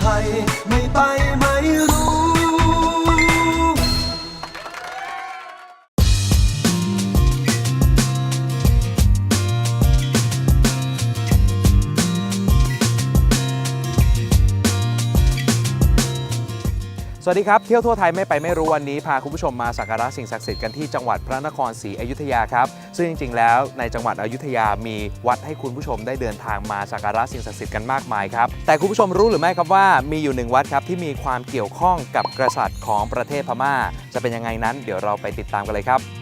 ไทย สวัสดีครับ เที่ยวทั่วไทยไม่ไปไม่รู้วันนี้พาคุณผู้ชมมาสักการะสิ่งศักดิ์สิทธิ์กันที่จังหวัดพระนครศรีอยุธยาครับ ซึ่งจริงๆ แล้วในจังหวัดอยุธยามีวัดให้คุณผู้ชมได้เดินทางมาสักการะสิ่งศักดิ์สิทธิ์กันมากมายครับ แต่คุณผู้ชมรู้หรือไม่ครับว่ามีอยู่หนึ่งวัดครับที่มีความเกี่ยวข้องกับกษัตริย์ของประเทศพม่า จะเป็นยังไงนั้นเดี๋ยวเราไปติดตามกันเลยครับ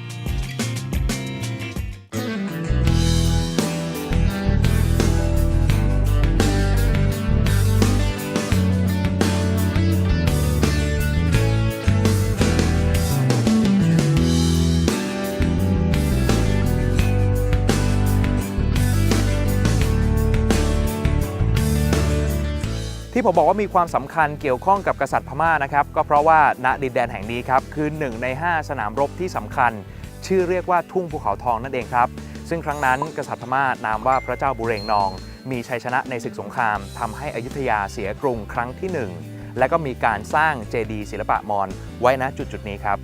ที่ผมบอกว่ามีความสำคัญเกี่ยวข้องกับกษัตริย์พม่านะครับก็เพราะว่าณดินแดนแห่งนี้ครับคือหนึ่งใน 5 สนามรบที่สำคัญ ชื่อเรียกว่าทุ่งภูเขาทองนั่นเองครับ ซึ่งครั้งนั้นกษัตริย์พม่านามว่าพระเจ้าบุเรงนอง มีชัยชนะในศึกสงครามทำให้อยุธยาเสียกรุงครั้งที่ 1 และก็มีการสร้างเจดีย์ศิลปะมอญไว้ณจุดจุดนี้ครับ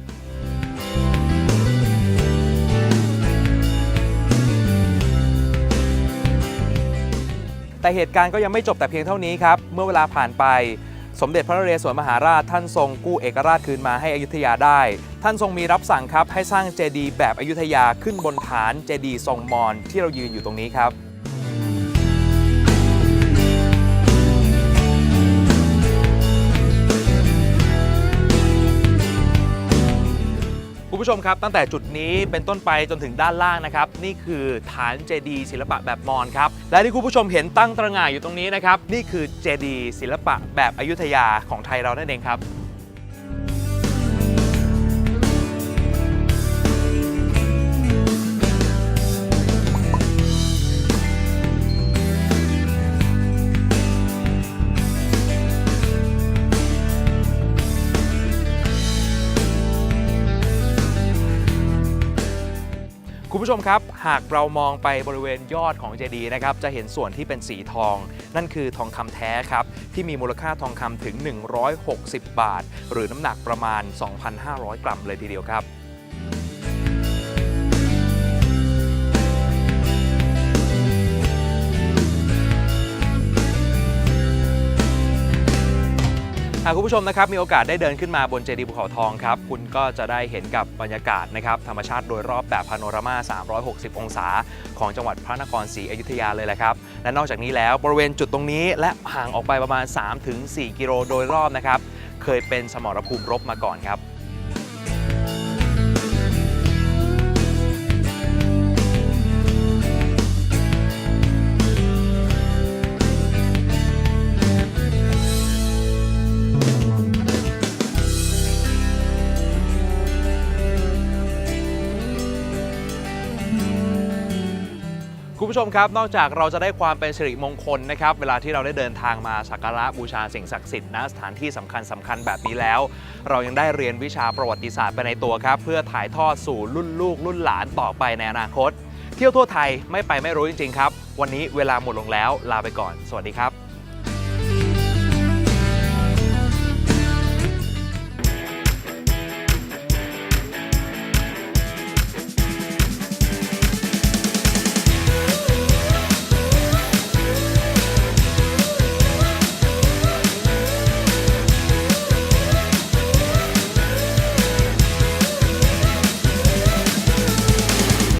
แต่เหตุการณ์ก็ยังไม่จบแต่เพียงเท่านี้ครับ เมื่อเวลาผ่านไป สมเด็จพระนเรศวรมหาราชท่านทรงกู้เอกราชคืนมาให้อยุธยาได้ ท่านทรงมีรับสั่งครับให้สร้างเจดีย์แบบอยุธยาขึ้นบนฐานเจดีย์ทรงมอญที่เรายืนอยู่ตรงนี้ครับ ผู้ชมครับตั้งแต่จุดนี้เป็นต้นไปจนถึงด้านล่างนะครับ นี่คือฐานเจดีศิลปะแบบมอญครับ และที่คุณผู้ชมเห็นตั้งตระหง่านอยู่ตรงนี้นะครับ นี่คือเจดีศิลปะแบบอยุธยาของไทยเรานั่นเองครับ คุณผู้ชมครับ หากเรามองไปบริเวณยอดของเจดีย์นะครับ จะเห็นส่วนที่เป็นสีทอง นั่นคือทองคำแท้ครับ ที่มีมูลค่าทองคำถึง 160 บาท หรือน้ำหนักประมาณ 2,500 กรัมเลยทีเดียวครับ หากคุณผู้ชมนะครับมีโอกาสได้เดินขึ้นมาบนเจดีย์ภูเขาทองครับคุณก็จะได้เห็นกับบรรยากาศนะครับธรรมชาติโดยรอบแบบพาโนรามา 360 องศา ของจังหวัดพระนครศรีอยุธยาเลยแหละครับและนอกจากนี้แล้วบริเวณจุดตรงนี้และห่างออกไปประมาณ 3-4 กิโลโดยรอบนะครับเคยเป็นสมรภูมิรบมาก่อนครับ คุณผู้ชมครับ นอกจากเราจะได้ความเป็นสิริมงคลนะครับ เวลาที่เราได้เดินทางมาสักการะบูชาสิ่งศักดิ์สิทธิ์ณสถานที่สำคัญสำคัญแบบนี้แล้ว เรายังได้เรียนวิชาประวัติศาสตร์ไปในตัวครับ เพื่อถ่ายทอดสู่รุ่นลูกรุ่นหลานต่อไปในอนาคต เที่ยวทั่วไทยไม่ไปไม่รู้จริงๆครับ วันนี้เวลาหมดลงแล้วลาไปก่อน สวัสดีครับ